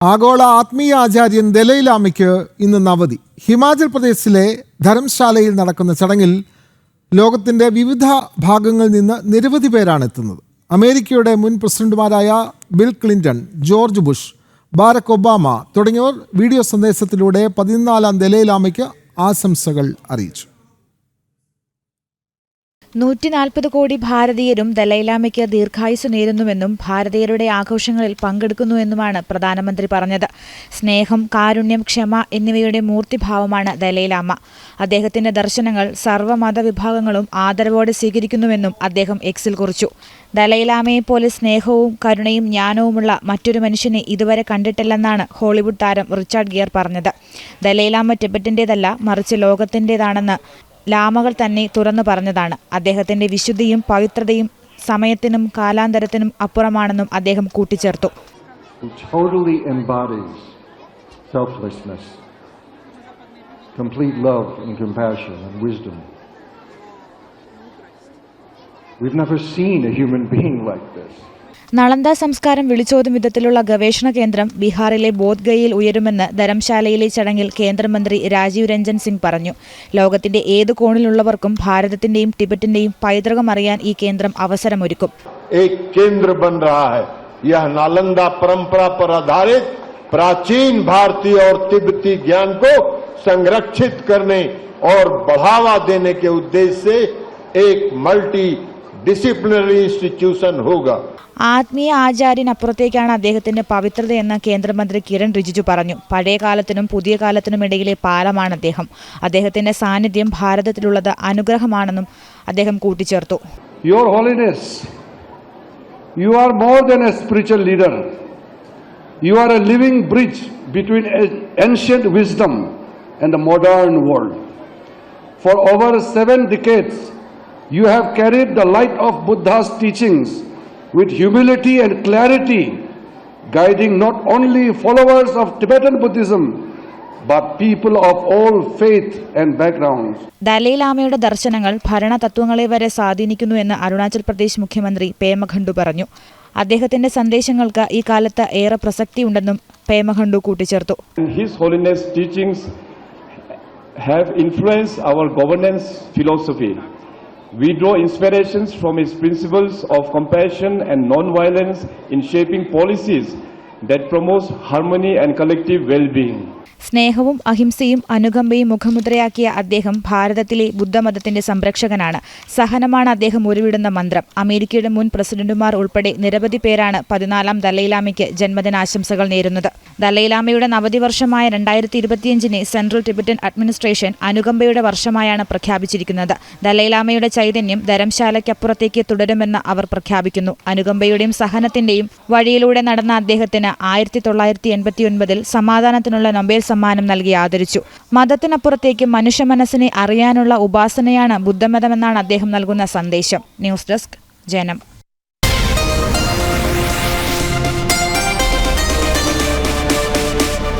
ആഗോള ആത്മീയ ആചാര്യൻ ദലൈലാമയ്ക്ക് ഇന്ന് നവതി. ഹിമാചൽ പ്രദേശിലെ ധർമ്മശാലയിൽ നടക്കുന്ന ചടങ്ങിൽ ലോകത്തിന്റെ വിവിധ ഭാഗങ്ങളിൽ നിന്ന് നിരവധി പേരാണ് എത്തുന്നത്. അമേരിക്കയുടെ മുൻ പ്രസിഡന്റുമാരായ Bill Clinton George Bush Barack Obama തുടങ്ങിയവർ വീഡിയോ സന്ദേശത്തിലൂടെ പതിനാലാം ദലൈലാമയ്ക്ക് ആശംസകൾ അറിയിച്ചു. നൂറ്റി നാൽപ്പത് കോടി ഭാരതീയരും ദലൈലാമയ്ക്ക് ദീർഘായുസ് നേരുന്നുവെന്നും ഭാരതീയരുടെ ആഘോഷങ്ങളിൽ പങ്കെടുക്കുന്നുവെന്നുമാണ് പ്രധാനമന്ത്രി പറഞ്ഞത്. സ്നേഹം കാരുണ്യം ക്ഷമ എന്നിവയുടെ മൂർത്തിഭാവമാണ് ദലൈലാമ. അദ്ദേഹത്തിന്റെ ദർശനങ്ങൾ സർവമത വിഭാഗങ്ങളും ആദരവോടെ സ്വീകരിക്കുന്നുവെന്നും അദ്ദേഹം എക്സിൽ കുറിച്ചു. ദലൈലാമയെപ്പോലെ സ്നേഹവും കരുണയും ജ്ഞാനവുമുള്ള മറ്റൊരു മനുഷ്യനെ ഇതുവരെ കണ്ടിട്ടില്ലെന്നാണ് ഹോളിവുഡ് താരം റിച്ചാർഡ് ഗിയർ പറഞ്ഞത്. ദലൈലാമ ടിബറ്റിന്റേതല്ല മറിച്ച് ലോകത്തിന്റേതാണെന്ന് ലാമകൾ തന്നെ തുറന്നു പറഞ്ഞതാണ് അദ്ദേഹത്തിന്റെ വിശുദ്ധിയും പവിത്രതയും സമയത്തിനും കാലാന്തരത്തിനും അപ്പുറമാണെന്നും അദ്ദേഹം കൂട്ടിച്ചേർത്തു. We've never seen a human being like this. Nalanda സംസ്കാരം വിളിച്ചോതും വിധത്തിലുള്ള ഗവേഷണ കേന്ദ്രം ബീഹാറിലെ ബോധ്ഗയയിൽ ഉയരുമെന്ന് ധരംശാലയിലെ ചടങ്ങിൽ കേന്ദ്രമന്ത്രി രാജീവ് രഞ്ജൻ സിംഗ് പറഞ്ഞു ലോകത്തിന്റെ ഏത് കോണിലുള്ളവർക്കും ഭാരതത്തിന്റെയും ടിബറ്റിന്റെയും പൈതൃകം അറിയാൻ ഈ കേന്ദ്രം അവസരമൊരുക്കും एक केंद्र बन रहा है यह नालंदा परंपरा पर आधारित प्राचीन भारतीय और तिब्बती ज्ञान को संरक्षित करने और बढ़ावा देने के उद्देश्य से एक मल्टी ഡിസിപ്ലിനറി ഇൻസ്റ്റിറ്റ്യൂഷൻ ഹുക ആത്മീയ ആചാര്യനപ്പുറത്തേക്കാണ് അദ്ദേഹത്തിന്റെ പവിത്രതയെന്ന് കേന്ദ്രമന്ത്രി കിരൺ റിജിജു പറഞ്ഞു. പഴയ കാലത്തിനും പുതിയ കാലത്തിനും ഇടയിലെ പാലമാണ് അദ്ദേഹം. അദ്ദേഹത്തിന്റെ സാന്നിധ്യം ഭാരതത്തിലുള്ളത് അനുഗ്രഹമാണെന്നും അദ്ദേഹം കൂട്ടിച്ചേർത്തു. Your holiness you are more than a spiritual leader you are a living bridge between ancient wisdom and modern world for over seven decades you have carried the light of Buddha's teachings with humility and clarity, guiding not only followers of Tibetan Buddhism, but people of all faith and backgrounds. ദലൈലാമയുടെ ദർശനങ്ങൾ ഭരണതത്വങ്ങളെ വരെ സ്വാധീനിക്കുന്നുവെന്ന് അരുണാചൽ പ്രദേശ് മുഖ്യമന്ത്രി പേമഖണ്ഡു പറഞ്ഞു അദ്ദേഹത്തിന്റെ സന്ദേശങ്ങൾക്ക് ഈ കാലത്ത് ഏറെ പ്രസക്തിയുണ്ടെന്നും പേമഖണ്ഡു കൂട്ടിച്ചേർത്തു His Holiness teachings have influenced our governance philosophy. We draw inspirations from his principles of compassion and non-violence in shaping policies that promotes harmony and collective well-being. സ്നേഹവും അഹിംസയും അനുകമ്പയും മുഖമുദ്രയാക്കിയ അദ്ദേഹം ഭാരതത്തിലെ ബുദ്ധമതത്തിന്റെ സംരക്ഷകനാണ്. സഹനമാണ് അദ്ദേഹം ഉരുവിടുന്ന മന്ത്രം. അമേരിക്കയുടെ മുൻ പ്രസിഡന്റുമാർ ഉൾപ്പെടെ നിരവധി പേരാണ് പതിനാലാം ദലൈലാമയ്ക്ക് ജന്മദിനാശംസകൾ നേരുന്നത്. ദലൈലാമയുടെ നവതി വർഷമായ രണ്ടായിരത്തി ഇരുപത്തിയഞ്ചിനെ സെൻട്രൽ ടിബറ്റൻ അഡ്മിനിസ്ട്രേഷൻ അനുകമ്പയുടെ വർഷമായാണ് പ്രഖ്യാപിച്ചിരിക്കുന്നത്. ദലൈലാമയുടെ ചൈതന്യം ധരംശാലയ്ക്കപ്പുറത്തേക്ക് തുടരുമെന്ന് അവർ പ്രഖ്യാപിക്കുന്നു. അനുകമ്പയുടെയും സഹനത്തിന്റെയും വഴിയിലൂടെ നടന്ന അദ്ദേഹത്തിന് ആയിരത്തി തൊള്ളായിരത്തി എൺപത്തിയൊൻപതിൽ സമാധാനത്തിനുള്ള നൊബേൽ സമ്മാനം നൽകി ആദരിച്ചു. മതത്തിനപ്പുറത്തേക്ക് മനുഷ്യ മനസ്സിനെ അറിയാനുള്ള ഉപാസനയാണ് ബുദ്ധമതമെന്നാണ് അദ്ദേഹം നൽകുന്ന സന്ദേശം. ന്യൂസ് ഡെസ്ക് ജനം.